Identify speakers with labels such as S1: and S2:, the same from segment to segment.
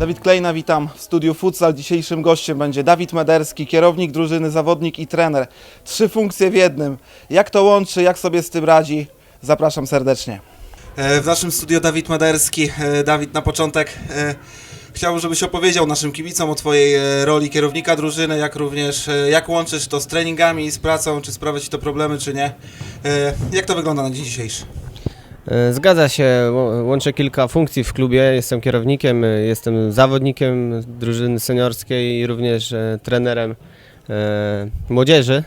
S1: Dawid Klejna, witam w studiu Futsal. Dzisiejszym gościem będzie Dawid Mederski, kierownik drużyny, zawodnik i trener. Trzy funkcje w jednym. Jak to łączy, jak sobie z tym radzi? Zapraszam serdecznie. E, W naszym studiu Dawid Mederski. E, Dawid, na początek e, chciałbym, żebyś opowiedział naszym kibicom o Twojej roli kierownika drużyny, jak również jak łączysz to z treningami z pracą, czy sprawia Ci to problemy, czy nie. Jak to wygląda na dzień dzisiejszy?
S2: E, Zgadza się, łą- łączę kilka funkcji w klubie. Jestem kierownikiem, e, jestem zawodnikiem drużyny seniorskiej i również e, trenerem młodzieży.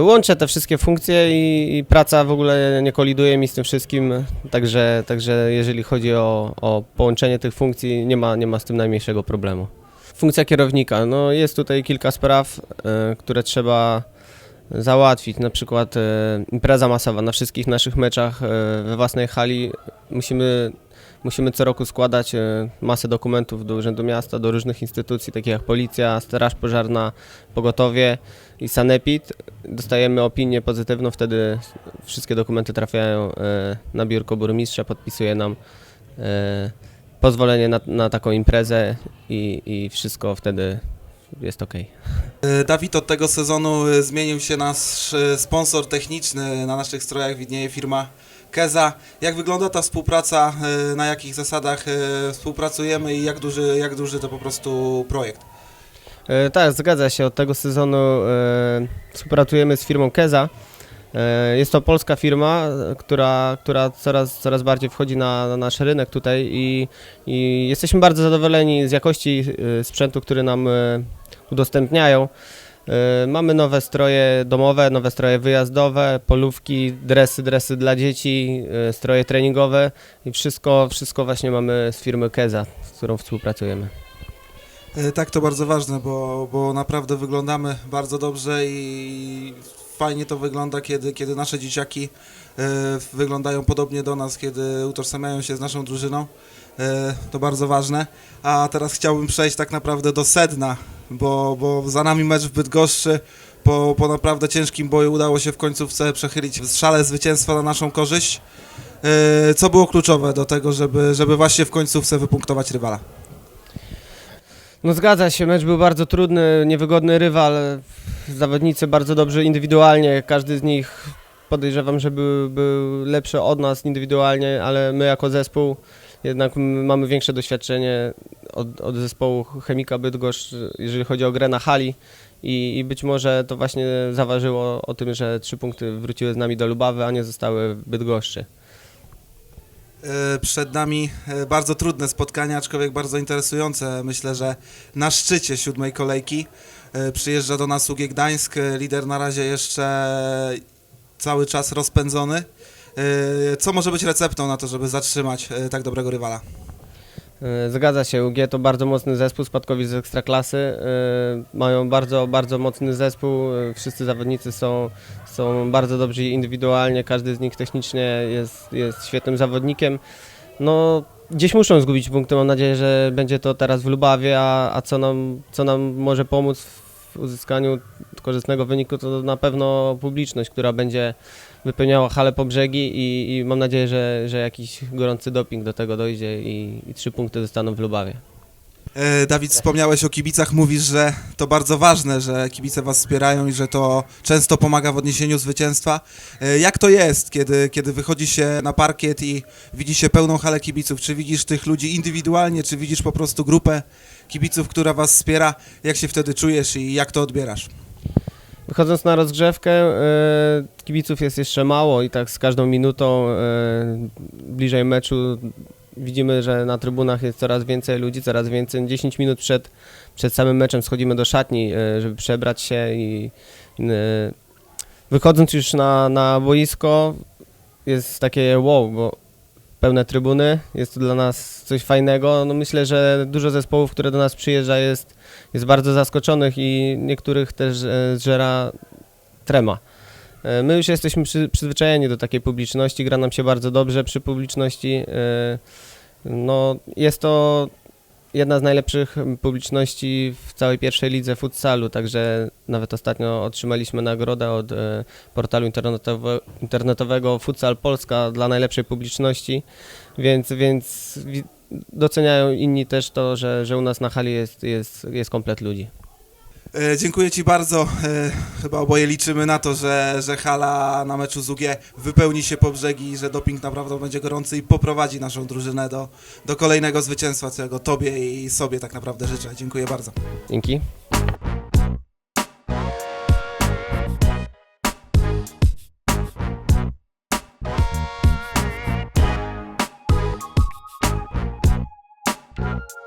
S2: Łączę te wszystkie funkcje i, i praca w ogóle nie koliduje mi z tym wszystkim, także, także jeżeli chodzi o, o połączenie tych funkcji, nie ma, nie ma z tym najmniejszego problemu. Funkcja kierownika, no jest tutaj kilka spraw, które trzeba załatwić. Na przykład e, impreza masowa na wszystkich naszych meczach e, we własnej hali. Musimy, musimy co roku składać e, masę dokumentów do Urzędu Miasta, do różnych instytucji, takich jak Policja, Straż Pożarna, Pogotowie i Sanepid. Dostajemy opinię pozytywną, wtedy wszystkie dokumenty trafiają na biurko burmistrza, podpisuje nam pozwolenie na, na taką imprezę i, i wszystko wtedy jest ok.
S1: E, Dawid, od tego sezonu e, zmienił się nasz e, sponsor techniczny. Na naszych strojach widnieje firma Keza. Jak wygląda ta współpraca? Na jakich zasadach współpracujemy i jak duży, jak duży to po prostu projekt?
S2: Tak, zgadza się. Od tego sezonu współpracujemy z firmą Keza. E, jest to polska firma, która, która coraz, coraz bardziej wchodzi na, na nasz rynek tutaj i, i jesteśmy bardzo zadowoleni z jakości e, sprzętu, który nam e, udostępniają. Mamy nowe stroje domowe, nowe stroje wyjazdowe, polówki, dresy, dresy dla dzieci, stroje treningowe i wszystko, wszystko właśnie mamy z firmy Keza, z którą współpracujemy.
S1: Tak, to bardzo ważne, bo, bo naprawdę wyglądamy bardzo dobrze i fajnie to wygląda, kiedy, kiedy nasze dzieciaki e, wyglądają podobnie do nas, kiedy utożsamiają się z naszą drużyną. E, To bardzo ważne. A teraz chciałbym przejść tak naprawdę do sedna, bo, bo za nami mecz w Bydgoszczy. Po, po naprawdę ciężkim boju udało się w końcówce przechylić szale zwycięstwa na naszą korzyść. E, Co było kluczowe do tego, żeby, żeby właśnie w końcówce wypunktować rywala?
S2: No zgadza się, mecz był bardzo trudny, niewygodny rywal. Zawodnicy bardzo dobrze indywidualnie, każdy z nich podejrzewam, że był, był lepszy od nas indywidualnie, ale my jako zespół jednak mamy większe doświadczenie od, od zespołu Chemika Bydgoszcz, jeżeli chodzi o grę na hali i, i być może to właśnie zaważyło o tym, że trzy punkty wróciły z nami do Lubawy, a nie zostały w Bydgoszczy.
S1: E, Przed nami e, bardzo trudne spotkania, aczkolwiek bardzo interesujące. Myślę, że na szczycie siódmej kolejki przyjeżdża do nas UG Gdańsk, e, lider na razie jeszcze cały czas rozpędzony. E, Co może być receptą na to, żeby zatrzymać e, tak dobrego rywala?
S2: E, Zgadza się, UG to bardzo mocny zespół, spadkowi z Ekstraklasy. e, Mają bardzo, bardzo mocny zespół, e, wszyscy zawodnicy są, są bardzo dobrzy indywidualnie, każdy z nich technicznie jest, jest świetnym zawodnikiem. No, gdzieś muszą zgubić punkty, mam nadzieję, że będzie to teraz w Lubawie, a, a co, nam, co nam może pomóc w uzyskaniu korzystnego wyniku, to na pewno publiczność, która będzie wypełniała hale po brzegi i, i mam nadzieję, że, że jakiś gorący doping do tego dojdzie i, i trzy punkty zostaną w Lubawie.
S1: E, Dawid, wspomniałeś o kibicach, mówisz, że to bardzo ważne, że kibice was wspierają i że to często pomaga w odniesieniu zwycięstwa. E, Jak to jest, kiedy, kiedy wychodzi się na parkiet i widzi się pełną halę kibiców? Czy widzisz tych ludzi indywidualnie, czy widzisz po prostu grupę kibiców, która was wspiera? Jak się wtedy czujesz i jak to odbierasz?
S2: Wychodząc na rozgrzewkę, e, kibiców jest jeszcze mało i tak z każdą minutą bliżej meczu widzimy, że na trybunach jest coraz więcej ludzi, coraz więcej. 10 minut przed, przed samym meczem schodzimy do szatni, e, żeby przebrać się i e, wychodząc już na, na boisko jest takie wow, bo pełne trybuny, jest to dla nas coś fajnego. No myślę, że dużo zespołów, które do nas przyjeżdża jest, jest bardzo zaskoczonych i niektórych też e, zżera trema. E, My już jesteśmy przy, przyzwyczajeni do takiej publiczności, gra nam się bardzo dobrze przy publiczności. e, No, jest to jedna z najlepszych publiczności w całej pierwszej lidze futsalu, także nawet ostatnio otrzymaliśmy nagrodę od e, portalu internetowe, internetowego Futsal Polska dla najlepszej publiczności, więc, więc wi- doceniają inni też to, że, że u nas na hali jest, jest, jest komplet ludzi.
S1: E, dziękuję Ci bardzo. E, chyba oboje liczymy na to, że, że hala na meczu z UG wypełni się po brzegi, że doping naprawdę będzie gorący i poprowadzi naszą drużynę do, do kolejnego zwycięstwa, czego Tobie i sobie tak naprawdę życzę. Dziękuję bardzo.
S2: Dzięki. Thank